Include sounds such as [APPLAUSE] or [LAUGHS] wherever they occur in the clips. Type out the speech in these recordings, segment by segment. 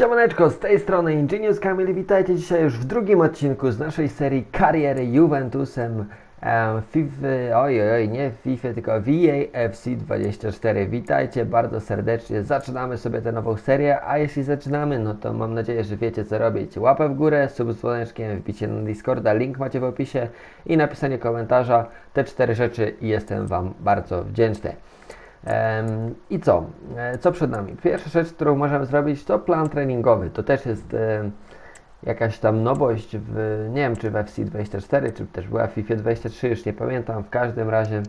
Siemaneczko, z tej strony Ingenius Kamil. Witajcie dzisiaj już w drugim odcinku z naszej serii kariery Juventusem em, FIFA, oj, oj, nie FIFA, tylko VAFC 24. Witajcie bardzo serdecznie. Zaczynamy sobie tę nową serię, a jeśli zaczynamy, no to mam nadzieję, że wiecie co robić. Łapę w górę, sub z dzwoneczkiem, wbicie na Discorda, link macie w opisie i napisanie komentarza. Te cztery rzeczy i jestem Wam bardzo wdzięczny. I co? E, Co przed nami? Pierwsza rzecz, którą możemy zrobić, to plan treningowy. To też jest em, jakaś tam nowość w, nie wiem, czy w FC24, czy też była w FIFA 23, już nie pamiętam. W każdym razie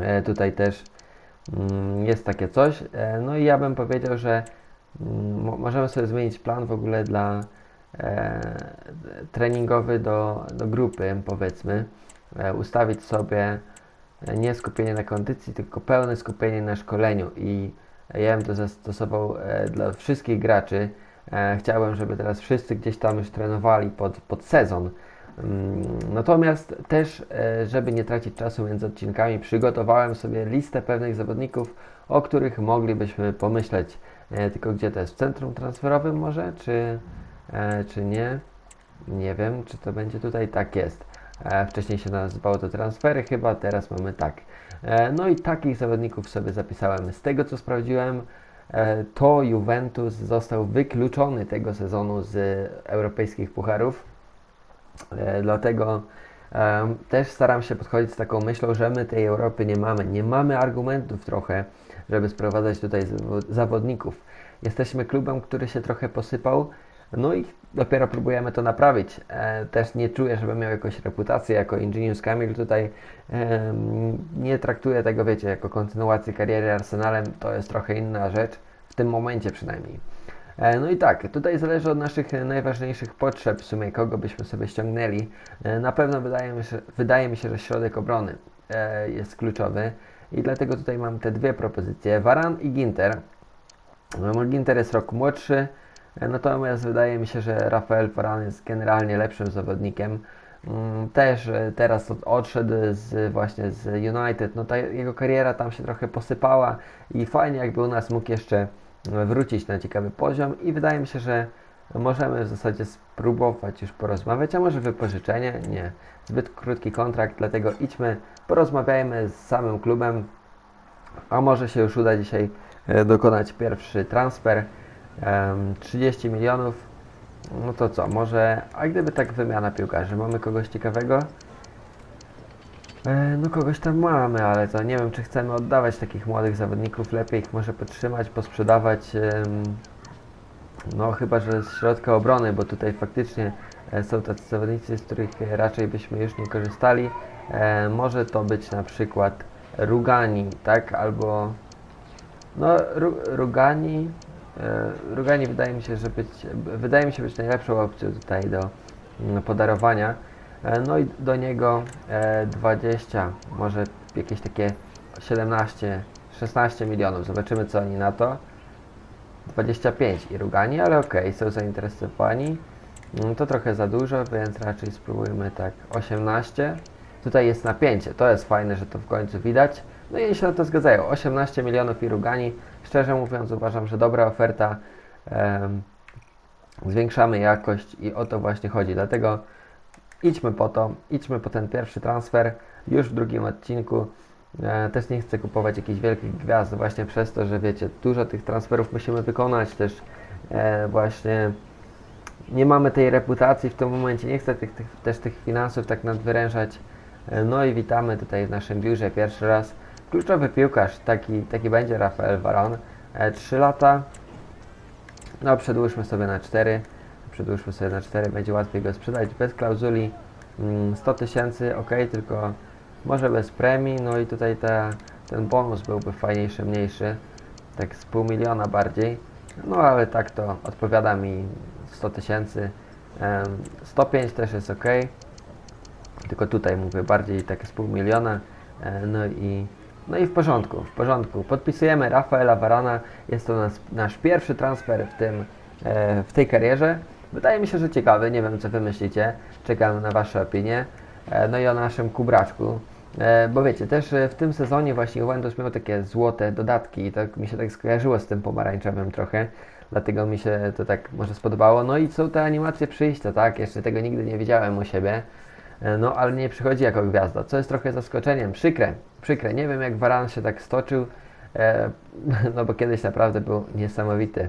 e, tutaj też mm, jest takie coś. E, No i ja bym powiedział, że mm, mo- możemy sobie zmienić plan w ogóle dla e, treningowy do, do grupy, powiedzmy. E, ustawić sobie e, nie skupienie na kondycji, tylko pełne skupienie na szkoleniu i ja bym to zastosował e, dla wszystkich graczy. E, Chciałbym, żeby teraz wszyscy gdzieś tam już trenowali pod, pod sezon. Mm, Natomiast też, e, żeby nie tracić czasu między odcinkami, przygotowałem sobie listę pewnych zawodników, o których moglibyśmy pomyśleć. Tylko gdzie to jest? W centrum transferowym może, czy, czy nie? Nie wiem, czy to będzie tutaj. Tak jest. E, Wcześniej się nazywało to transfery chyba, teraz mamy tak. E, No i takich zawodników sobie zapisałem. Z tego co sprawdziłem, e, to Juventus został wykluczony tego sezonu z europejskich pucharów. Dlatego też staram się podchodzić z taką myślą, że my tej Europy nie mamy. Nie mamy argumentów trochę, żeby sprowadzać tutaj zawo- zawodników. Jesteśmy klubem, który się trochę posypał, no i dopiero próbujemy to naprawić. E, też nie czuję, żebym miał jakąś reputację jako Ingenius Kamil. Tutaj nie traktuję tego, wiecie, jako kontynuację kariery Arsenalem. To jest trochę inna rzecz, w tym momencie przynajmniej. E, No i tak, tutaj zależy od naszych najważniejszych potrzeb, w sumie kogo byśmy sobie ściągnęli. E, Na pewno wydaje mi się, wydaje mi się że środek obrony jest kluczowy i dlatego tutaj mam te dwie propozycje, Varan i Ginter. No, Ginter jest rok młodszy, natomiast wydaje mi się, że Rafael Varan jest generalnie lepszym zawodnikiem. Mm, Też e, teraz od- odszedł z, właśnie z United, no ta jego kariera tam się trochę posypała i fajnie jakby u nas mógł jeszcze wrócić na ciekawy poziom i wydaje mi się, że możemy w zasadzie spróbować już porozmawiać, a może wypożyczenie? Nie. Zbyt krótki kontrakt, dlatego idźmy, porozmawiajmy z samym klubem, a może się już uda dzisiaj e, dokonać pierwszy transfer. Em, 30 milionów, no to co, może, a gdyby tak wymiana piłkarzy, mamy kogoś ciekawego? E, No kogoś tam mamy, ale to nie wiem, czy chcemy oddawać takich młodych zawodników, lepiej ich może podtrzymać, posprzedawać, no chyba, że z środka obrony, bo tutaj faktycznie e, są tacy zawodnicy, z których raczej byśmy już nie korzystali. E, Może to być na przykład Rugani, tak, albo no Ru, Rugani, Rugani wydaje mi się, że być, wydaje mi się być najlepszą opcją tutaj do mm, podarowania. E, No i do niego e, 20, może jakieś takie 17, 16 milionów. Zobaczymy co oni na to. 25 i Rugani, ale okej, są zainteresowani. Mm, To trochę za dużo, więc raczej spróbujmy tak 18. Tutaj jest napięcie, to jest fajne, że to w końcu widać. No i oni się na to zgadzają. 18 milionów i Rugani. Szczerze mówiąc uważam, że dobra oferta. Em, zwiększamy jakość i o to właśnie chodzi. Dlatego idźmy po to, idźmy po ten pierwszy transfer już w drugim odcinku. E, też nie chcę kupować jakichś wielkich gwiazd, właśnie przez to, że wiecie, dużo tych transferów musimy wykonać, też e, właśnie nie mamy tej reputacji w tym momencie, nie chcę tych, tych, też tych finansów tak nadwyrężać. E, no i witamy tutaj w naszym biurze pierwszy raz. Kluczowy piłkarz, taki, taki będzie Rafael Varon. E, 3 lata, no przedłużmy sobie na 4. Przedłużmy sobie na 4, będzie łatwiej go sprzedać bez klauzuli. Mm, 100 tysięcy, ok, tylko może bez premii. No i tutaj ta, ten bonus byłby fajniejszy, mniejszy. Tak z pół miliona bardziej. No ale tak to odpowiada mi 100 tysięcy. Em, 105 też jest ok. Tylko tutaj mówię bardziej tak z pół miliona. E, No i, no i w porządku, w porządku. Podpisujemy Rafaela Varana. Jest to nas, nasz pierwszy transfer w, tym, e, w tej karierze. Wydaje mi się, że ciekawy. Nie wiem, co wy myślicie. Czekam na wasze opinie. E, No i o naszym kubraczku. E, Bo wiecie, też e, w tym sezonie właśnie Juventus miał takie złote dodatki i tak mi się tak skojarzyło z tym pomarańczowym trochę. dlatego mi się to tak może spodobało. No i są te animacje przyjścia, tak? Jeszcze tego nigdy nie widziałem u siebie. E, No, ale nie przychodzi jako gwiazda, co jest trochę zaskoczeniem. Przykre, przykre. Nie wiem, jak Varan się tak stoczył, e, [LAUGHS] no bo kiedyś naprawdę był niesamowity.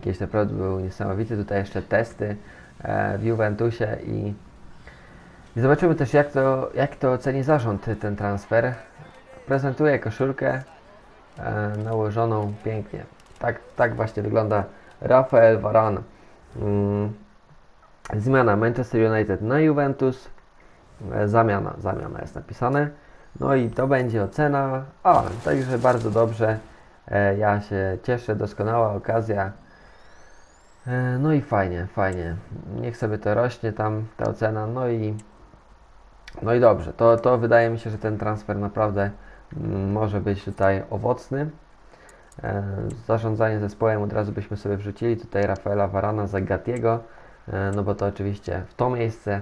Kiedyś naprawdę był niesamowity. Tutaj jeszcze testy e, w Juventusie i, i zobaczymy też, jak to, jak to oceni zarząd ten transfer. Prezentuje koszulkę e, nałożoną pięknie. Tak, tak właśnie wygląda Rafael Varane. Mm. Zmiana Manchester United na Juventus. Zamiana, zamiana jest napisane. No i to będzie ocena. A, także bardzo dobrze. E, Ja się cieszę, doskonała okazja. E, No i fajnie, fajnie. Niech sobie to rośnie tam, ta ocena. No i, no i dobrze. To, to wydaje mi się, że ten transfer naprawdę mm, może być tutaj owocny. E, Zarządzanie zespołem od razu byśmy sobie wrzucili tutaj Rafaela Varana za Gatiego, e, no bo to oczywiście w to miejsce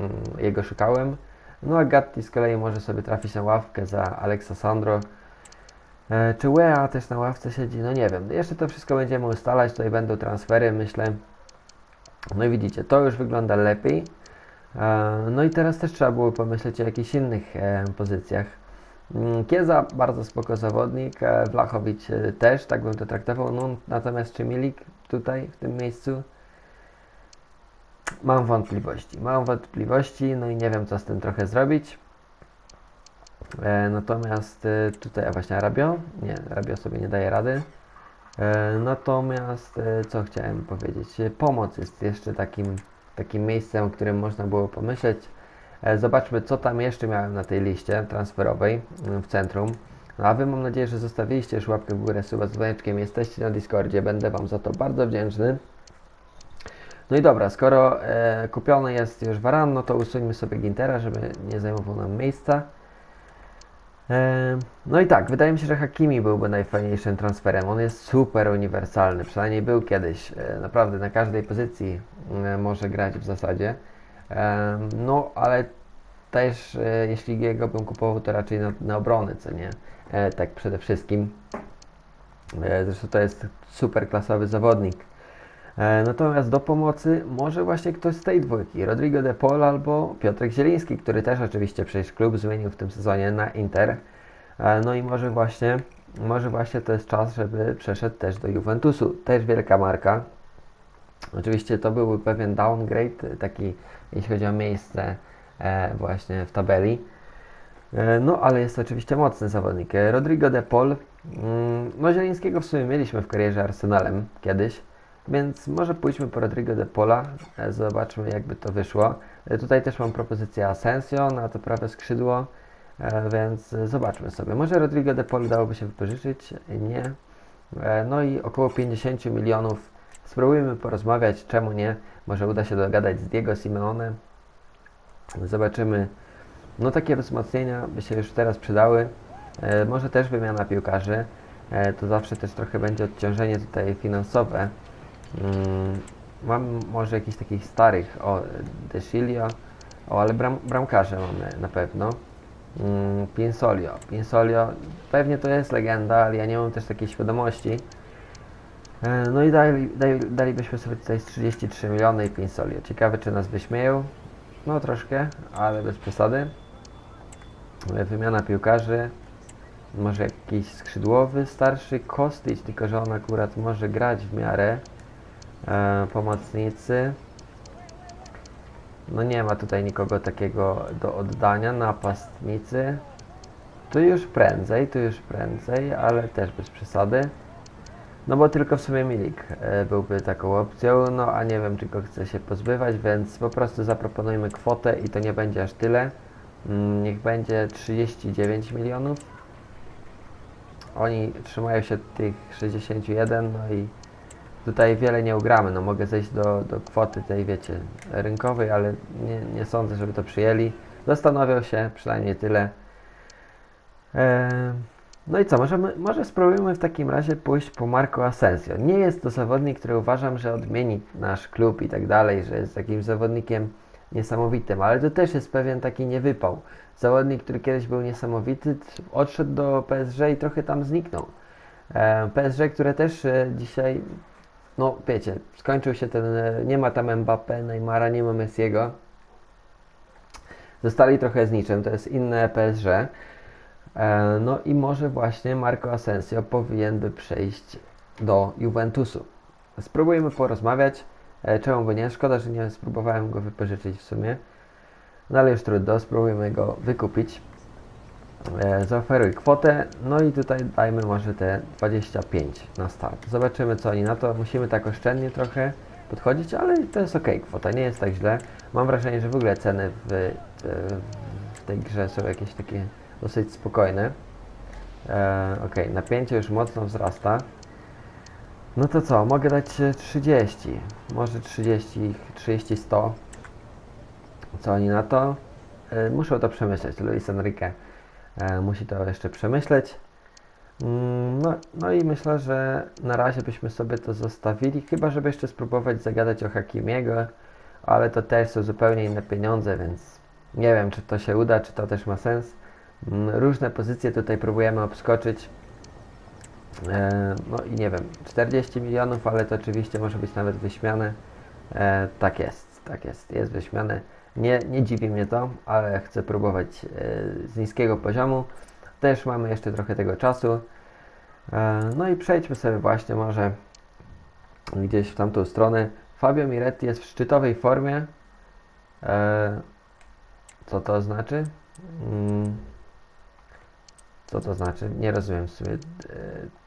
mm, jego szukałem. No a Gatti z kolei może sobie trafić na ławkę za Alexa Sandro. E, Czy Wea też na ławce siedzi? No nie wiem. Jeszcze to wszystko będziemy ustalać. Tutaj będą transfery, myślę. No i widzicie, to już wygląda lepiej. E, No i teraz też trzeba było pomyśleć o jakichś innych e, pozycjach. Mm, Kieza bardzo spoko zawodnik, e, Wlachowicz e, też, tak bym to traktował. No, natomiast czy Milik tutaj w tym miejscu? Mam wątpliwości. Mam wątpliwości, no i nie wiem co z tym trochę zrobić. E, natomiast e, tutaj, właśnie Arabio? Nie, Arabio sobie nie daje rady. E, natomiast e, co chciałem powiedzieć? E, Pomoc jest jeszcze takim, takim miejscem, o którym można było pomyśleć. E, Zobaczmy, co tam jeszcze miałem na tej liście transferowej mm, w centrum. No, a Wy mam nadzieję, że zostawiliście już łapkę w górę, suba z dzwoneczkiem, jesteście na Discordzie, będę Wam za to bardzo wdzięczny. No i dobra, skoro e, kupiony jest już Varan, no to usuńmy sobie Gintera, żeby nie zajmował nam miejsca. E, no i tak, wydaje mi się, że Hakimi byłby najfajniejszym transferem. On jest super uniwersalny, przynajmniej był kiedyś. E, naprawdę na każdej pozycji e, może grać w zasadzie. E, no, ale też e, jeśli jego bym kupował, to raczej na, na obronę, co nie? E, tak przede wszystkim. E, zresztą to jest super klasowy zawodnik. E, Natomiast do pomocy może właśnie ktoś z tej dwójki, Rodrigo de Paul albo Piotrek Zieliński, który też oczywiście przecież klub zmienił w tym sezonie na Inter. E, No i może właśnie, może właśnie to jest czas, żeby przeszedł też do Juventusu. Też wielka marka. Oczywiście to byłby pewien downgrade, taki jeśli chodzi o miejsce e, właśnie w tabeli. No, ale jest oczywiście mocny zawodnik. Rodrigo de Paul, mm, no Zielińskiego w sumie mieliśmy w karierze Arsenalem kiedyś, więc może pójdźmy po Rodrigo de Pola, e, zobaczmy jakby to wyszło. E, Tutaj też mam propozycję Asensio na to prawe skrzydło, e, więc zobaczmy sobie. Może Rodrigo de Paul dałoby się wypożyczyć? Nie. No i około 50 milionów. Spróbujmy porozmawiać, czemu nie? Może uda się dogadać z Diego Simeone. Zobaczymy. No takie wzmocnienia by się już teraz przydały. Może też wymiana piłkarzy. To zawsze też trochę będzie odciążenie tutaj finansowe. Mm, mam może jakichś takich starych, o Desilio, o ale bram, bramkarze mamy na pewno. Mm, Pinsolio. Pinsolio, pewnie to jest legenda, ale ja nie mam też takiej świadomości. E, No i dali, dali, dalibyśmy sobie tutaj z 33 miliony i Pinsolio. Ciekawe czy nas wyśmieją. No troszkę, ale bez przesady. E, Wymiana piłkarzy. Może jakiś skrzydłowy, starszy Kostić, tylko że on akurat może grać w miarę. E, pomocnicy. No nie ma tutaj nikogo takiego do oddania. Napastnicy. Tu już prędzej, tu już prędzej, ale też bez przesady. No bo tylko w sumie Milik e, byłby taką opcją, no a nie wiem, czy go chce się pozbywać, więc po prostu zaproponujmy kwotę i to nie będzie aż tyle. Mm, Niech będzie 39 milionów. Oni trzymają się tych 61, no i tutaj wiele nie ugramy. No mogę zejść do, do kwoty tej, wiecie, rynkowej, ale nie, nie sądzę, żeby to przyjęli. Zastanowią się, przynajmniej tyle. Eee, no i co, możemy, może spróbujemy w takim razie pójść po Marco Asensio. Nie jest to zawodnik, który uważam, że odmieni nasz klub i tak dalej, że jest takim zawodnikiem niesamowitym, ale to też jest pewien taki niewypał. Zawodnik, który kiedyś był niesamowity, odszedł do PSG i trochę tam zniknął. PSG, które też e, dzisiaj, no wiecie, skończył się ten, e, nie ma tam Mbappé, Neymara, nie ma Messiego. Zostali trochę z niczym, to jest inne PSG. E, no i może właśnie Marco Asensio powinien by przejść do Juventusu. Spróbujemy porozmawiać. E, czemu by nie? Szkoda, że nie spróbowałem go wypożyczyć w sumie. No ale już trudno, spróbujemy go wykupić. E, zaoferuj kwotę, no i tutaj dajmy może te 25 na start. Zobaczymy co oni na to. Musimy tak oszczędnie trochę podchodzić, ale to jest ok, kwota nie jest tak źle. Mam wrażenie, że w ogóle ceny w, w, w tej grze są jakieś takie dosyć spokojne. E, ok, napięcie już mocno wzrasta. No to co, mogę dać e, 30, może 30, 30, 100. Co oni na to? E, muszą to przemyśleć, Luis Enrique e, musi to jeszcze przemyśleć. Mm, No, no i myślę, że na razie byśmy sobie to zostawili, chyba żeby jeszcze spróbować zagadać o Hakimiego, ale to też są zupełnie inne pieniądze, więc nie wiem, czy to się uda, czy to też ma sens. Mm, Różne pozycje tutaj próbujemy obskoczyć. E, No i nie wiem, 40 milionów, ale to oczywiście może być nawet wyśmiane. E, tak jest, tak jest, jest wyśmiane. Nie, nie dziwi mnie to, ale chcę próbować e, z niskiego poziomu. Też mamy jeszcze trochę tego czasu. E, no i przejdźmy sobie właśnie może gdzieś w tamtą stronę. Fabio Miretti jest w szczytowej formie. E, co to znaczy? Mm, co to znaczy? Nie rozumiem w sumie. E,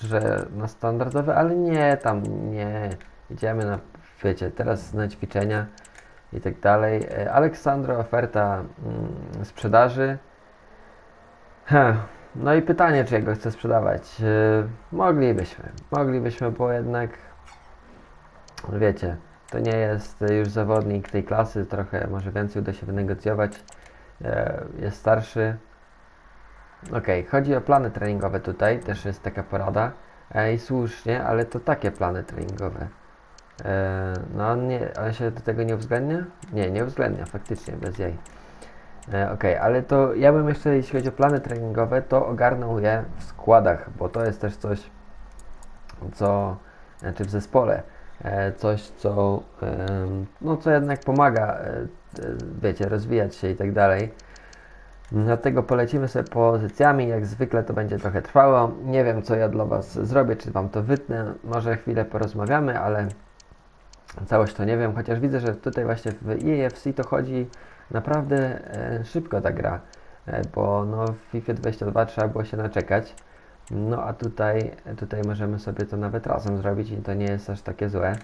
że na standardowe, ale nie, tam nie. Idziemy na, wiecie, teraz na ćwiczenia i tak dalej. E, Aleksandro, oferta mm, sprzedaży. Heh. No i pytanie, czy ja go chcę sprzedawać. E, moglibyśmy, moglibyśmy, bo jednak wiecie, to nie jest już zawodnik tej klasy, trochę może więcej uda się wynegocjować. E, jest starszy, Okej, chodzi o plany treningowe tutaj, też jest taka porada. I słusznie, ale to takie plany treningowe. E, no on nie, on się do tego nie uwzględnia? Nie, nie uwzględnia, faktycznie, bez jej. E, Okej, ale to ja bym jeszcze, jeśli chodzi o plany treningowe, to ogarnął je w składach, bo to jest też coś, co, znaczy w zespole, e, coś, co, no co jednak pomaga, e, wiecie, rozwijać się i tak dalej. Dlatego polecimy sobie pozycjami, jak zwykle to będzie trochę trwało. Nie wiem co ja dla Was zrobię, czy Wam to wytnę, może chwilę porozmawiamy, ale całość to nie wiem, chociaż widzę, że tutaj właśnie w EAFC to chodzi naprawdę e, szybko ta gra, e, bo no w FIFA 22 trzeba było się naczekać. No a tutaj, tutaj możemy sobie to nawet razem zrobić i to nie jest aż takie złe.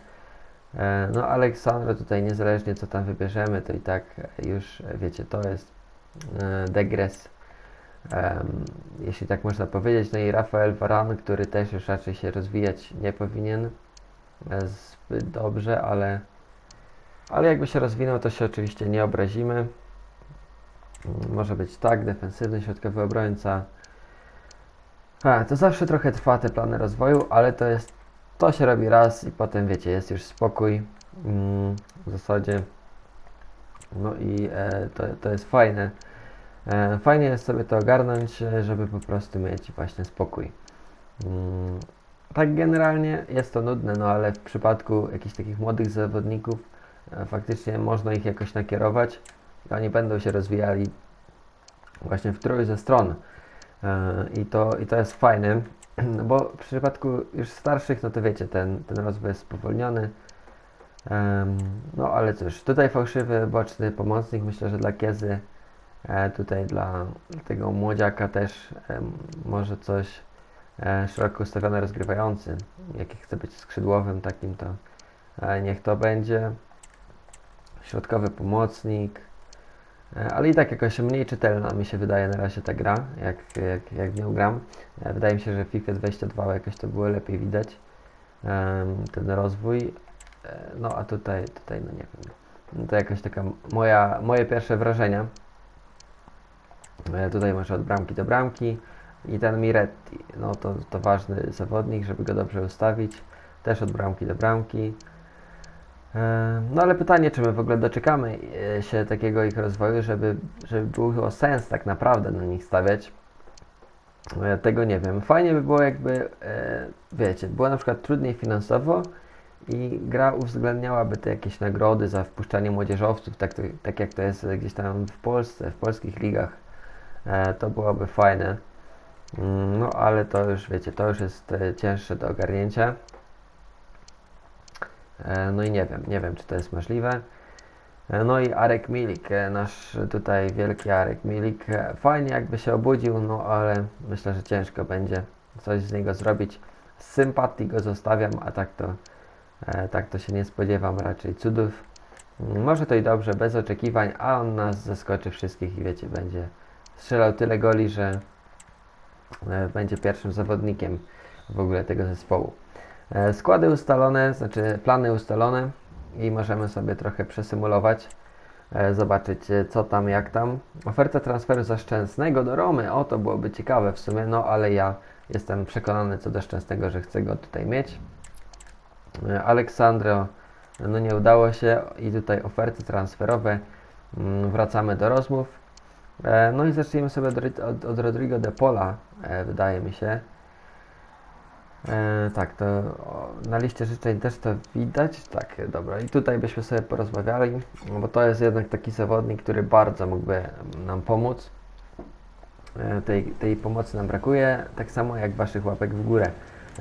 E, No Aleksandro tutaj niezależnie co tam wybierzemy, to i tak już wiecie, to jest degres, jeśli tak można powiedzieć. No i Rafael Varane, który też już raczej się rozwijać nie powinien zbyt dobrze, ale, ale jakby się rozwinął, to się oczywiście nie obrazimy. Mm, Może być tak, defensywny środkowy obrońca. To zawsze trochę trwa te plany rozwoju, ale to jest, to się robi raz i potem wiecie, jest już spokój mm, w zasadzie. No i e, to, to jest fajne. E, fajnie jest sobie to ogarnąć, e, żeby po prostu mieć właśnie spokój. Tak generalnie jest to nudne, no ale w przypadku jakichś takich młodych zawodników e, faktycznie można ich jakoś nakierować oni będą się rozwijali właśnie w którąś ze stron. E, I to, I to jest fajne, [CLEARS THROAT] bo w przypadku już starszych, no to wiecie, ten, ten rozwój jest spowolniony. No ale cóż, tutaj fałszywy boczny pomocnik, myślę, że dla Kiezy, e, tutaj dla, tego młodziaka też może coś szeroko ustawiony rozgrywający. Jak chce być skrzydłowym takim, to e, niech to będzie. Środkowy pomocnik. E, Ale i tak jakoś mniej czytelna mi się wydaje na razie ta gra, jak, jak, jak w nią gram. E, Wydaje mi się, że w FIFA 22 jakoś to było lepiej widać, ten rozwój. E, No a tutaj, tutaj no nie wiem, No to jakaś taka moja, moje pierwsze wrażenia. E, Tutaj masz od bramki do bramki i ten Miretti, no to, to ważny zawodnik, żeby go dobrze ustawić. Też od bramki do bramki. No ale pytanie, czy my w ogóle doczekamy e, się takiego ich rozwoju, żeby, żeby było sens tak naprawdę na nich stawiać. E, Tego nie wiem. Fajnie by było jakby, e, wiecie, było na przykład trudniej finansowo i gra uwzględniałaby te jakieś nagrody za wpuszczanie młodzieżowców, tak, tak jak to jest gdzieś tam w Polsce, w polskich ligach. E, To byłoby fajne. Mm, No ale to już, wiecie, to już jest e, cięższe do ogarnięcia. E, No i nie wiem, nie wiem czy to jest możliwe. E, No i Arek Milik, nasz tutaj wielki Arek Milik. Fajnie jakby się obudził, no ale myślę, że ciężko będzie coś z niego zrobić. Z sympatii go zostawiam, a tak to, tak to się nie spodziewam raczej cudów. Mm, Może to i dobrze, bez oczekiwań, a on nas zaskoczy wszystkich i wiecie, będzie strzelał tyle goli, że będzie pierwszym zawodnikiem w ogóle tego zespołu. E, Składy ustalone, znaczy plany ustalone i możemy sobie trochę przesymulować, e, zobaczyć e, co tam, jak tam. Oferta transferu za Szczęsnego do Romy, o to byłoby ciekawe w sumie, no ale ja jestem przekonany co do Szczęsnego, że chcę go tutaj mieć. E, Aleksandro, no nie udało się i tutaj oferty transferowe, Mm, wracamy do rozmów. E, No i zacznijmy sobie od, od, od Rodrigo de Pola, e, wydaje mi się. E, tak, to na liście życzeń też to widać. Tak, dobra. I tutaj byśmy sobie porozmawiali, bo to jest jednak taki zawodnik, który bardzo mógłby nam pomóc. Tej, tej pomocy nam brakuje, tak samo jak Waszych łapek w górę,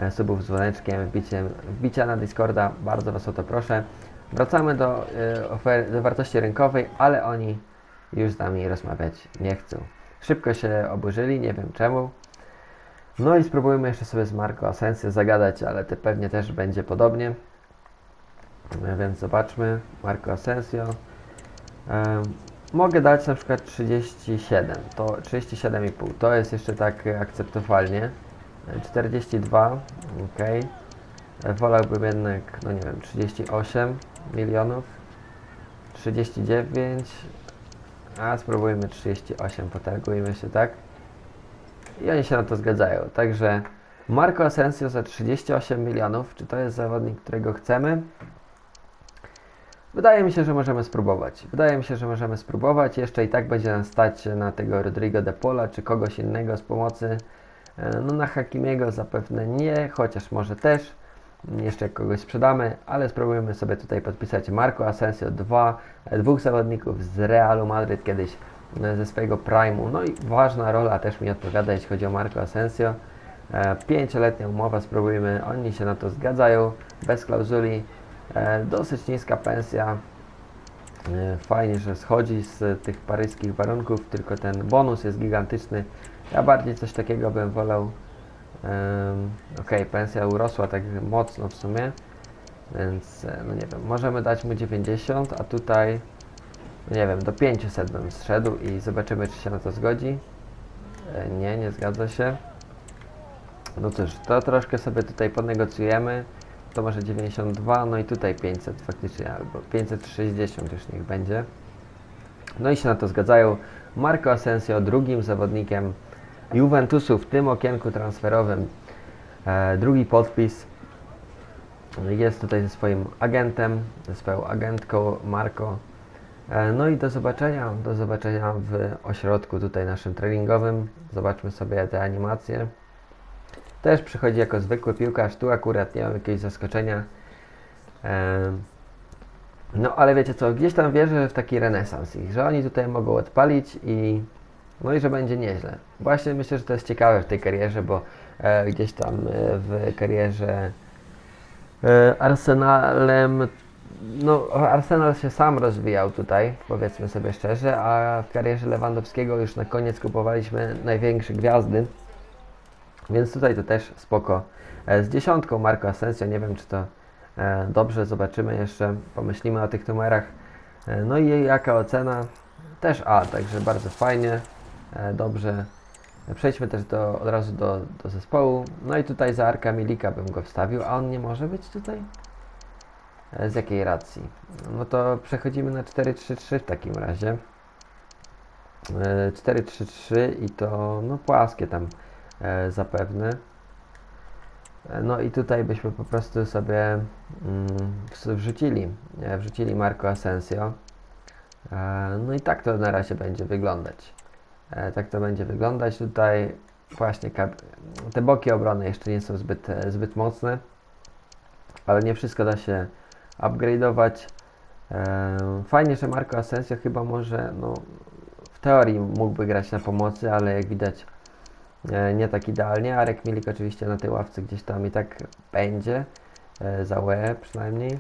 subów z dzwoneczkiem, wbiciem, wbicia na Discorda, bardzo Was o to proszę. Wracamy do, do wartości rynkowej, ale oni już z nami rozmawiać nie chcą. Szybko się oburzyli, nie wiem czemu. No i spróbujmy jeszcze sobie z Marco Asensio zagadać, ale to pewnie też będzie podobnie. E, Więc zobaczmy. Marco Asensio. Em, mogę dać na przykład 37. To 37,5. To jest jeszcze tak e, akceptowalnie. E, 42. Ok. E, Wolałbym jednak, no nie wiem, 38 milionów. 39. A spróbujmy 38. Potargujmy się, tak? I oni się na to zgadzają. Także Marco Asensio za 38 milionów. Czy to jest zawodnik, którego chcemy? Wydaje mi się, że możemy spróbować. Wydaje mi się, że możemy spróbować. Jeszcze i tak będzie nas stać na tego Rodrigo de Pola czy kogoś innego z pomocy. E, No na Hakimiego zapewne nie, chociaż może też. Jeszcze kogoś sprzedamy, ale spróbujemy sobie tutaj podpisać Marco Asensio, dwa, e, dwóch zawodników z Realu Madryt kiedyś e, ze swojego primu. No i ważna rola też mi odpowiada, jeśli chodzi o Marco Asensio. E, Pięcioletnia umowa, spróbujmy. Oni się na to zgadzają, bez klauzuli. E, Dosyć niska pensja. Fajnie, że schodzi z tych paryskich warunków, tylko ten bonus jest gigantyczny. Ja bardziej coś takiego bym wolał. Okej, pensja urosła tak mocno w sumie, więc e, no nie wiem, możemy dać mu 90, a tutaj no nie wiem, do 500 bym zszedł i zobaczymy, czy się na to zgodzi. E, Nie, nie zgadza się. No cóż, to troszkę sobie tutaj ponegocjujemy. To może 92, no i tutaj 500 faktycznie, albo 560 już niech będzie. No i się na to zgadzają. Marco Asensio drugim zawodnikiem Juventusu w tym okienku transferowym. E, drugi podpis jest tutaj ze swoim agentem, ze swoją agentką Marco. E, no i do zobaczenia, do zobaczenia w ośrodku tutaj naszym treningowym. Zobaczmy sobie te animacje. Też przychodzi jako zwykły piłkarz, tu akurat nie mam jakiegoś zaskoczenia. E, no ale wiecie co, gdzieś tam wierzę w taki renesans ich, że oni tutaj mogą odpalić i no i że będzie nieźle. Właśnie myślę, że to jest ciekawe w tej karierze, bo e, gdzieś tam e, w karierze e, Arsenalem, no Arsenal się sam rozwijał tutaj, powiedzmy sobie szczerze, a w karierze Lewandowskiego już na koniec kupowaliśmy największe gwiazdy, więc tutaj to też spoko. E, z dziesiątką Marco Asensio, nie wiem czy to e, dobrze, zobaczymy jeszcze, pomyślimy o tych numerach. E, no i jaka ocena? Też A, także bardzo fajnie, dobrze. Przejdźmy też do, od razu do, do zespołu. No i tutaj za Arka Milika bym go wstawił, a on nie może być tutaj? E, Z jakiej racji? No to przechodzimy na 4-3-3 w takim razie. E, 4-3-3 i to no płaskie tam e, zapewne. E, No i tutaj byśmy po prostu sobie mm, wrzucili, e, wrzucili Marco Asensio. E, No i tak to na razie będzie wyglądać. E, Tak to będzie wyglądać tutaj. właśnie te boki obrony jeszcze nie są zbyt, e, zbyt mocne, ale nie wszystko da się upgrade'ować. Em, Fajnie, że Marco Asensio chyba może, no, w teorii mógłby grać na pomocy, ale jak widać e, nie tak idealnie. Arek Milik oczywiście na tej ławce gdzieś tam i tak będzie, e, za UE przynajmniej.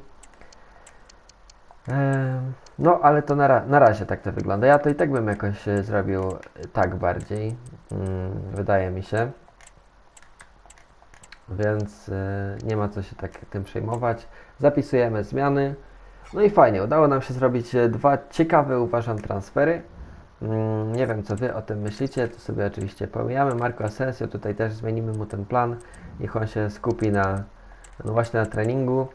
No, ale to na, na razie tak to wygląda. Ja to i tak bym jakoś e, zrobił e, tak bardziej, mm, wydaje mi się. Więc e, nie ma co się tak tym przejmować. Zapisujemy zmiany. No i fajnie, udało nam się zrobić dwa ciekawe, uważam, transfery. Mm, Nie wiem, co Wy o tym myślicie, to sobie oczywiście pomijamy. Marco Asensio, tutaj też zmienimy mu ten plan. Niech on się skupi na, no właśnie na treningu.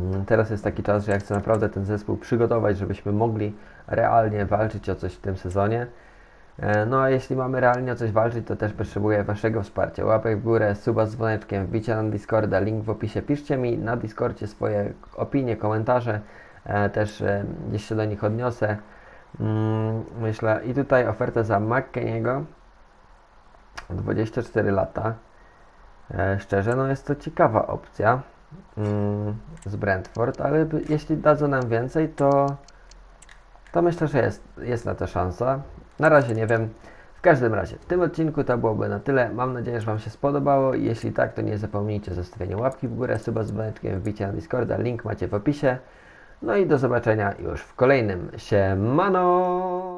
Mm, Teraz jest taki czas, że ja chcę naprawdę ten zespół przygotować, żebyśmy mogli realnie walczyć o coś w tym sezonie. E, No a jeśli mamy realnie o coś walczyć, to też potrzebuję Waszego wsparcia. Łapek w górę, suba z dzwoneczkiem, wbicia na Discorda, link w opisie. Piszcie mi na Discordzie swoje opinie, komentarze, e, też e, gdzieś się do nich odniosę. Mm, Myślę, i tutaj ofertę za McKeniego, 24 lata. E, Szczerze, no jest to ciekawa opcja z Brentford, ale jeśli dadzą nam więcej, to, to myślę, że jest, jest na to szansa. Na razie nie wiem. W każdym razie, w tym odcinku to byłoby na tyle. Mam nadzieję, że Wam się spodobało. Jeśli tak, to nie zapomnijcie o zostawienia łapki w górę, suba z dzwoneczkiem, wbicia na Discorda. Link macie w opisie. No i do zobaczenia już w kolejnym. Siemano!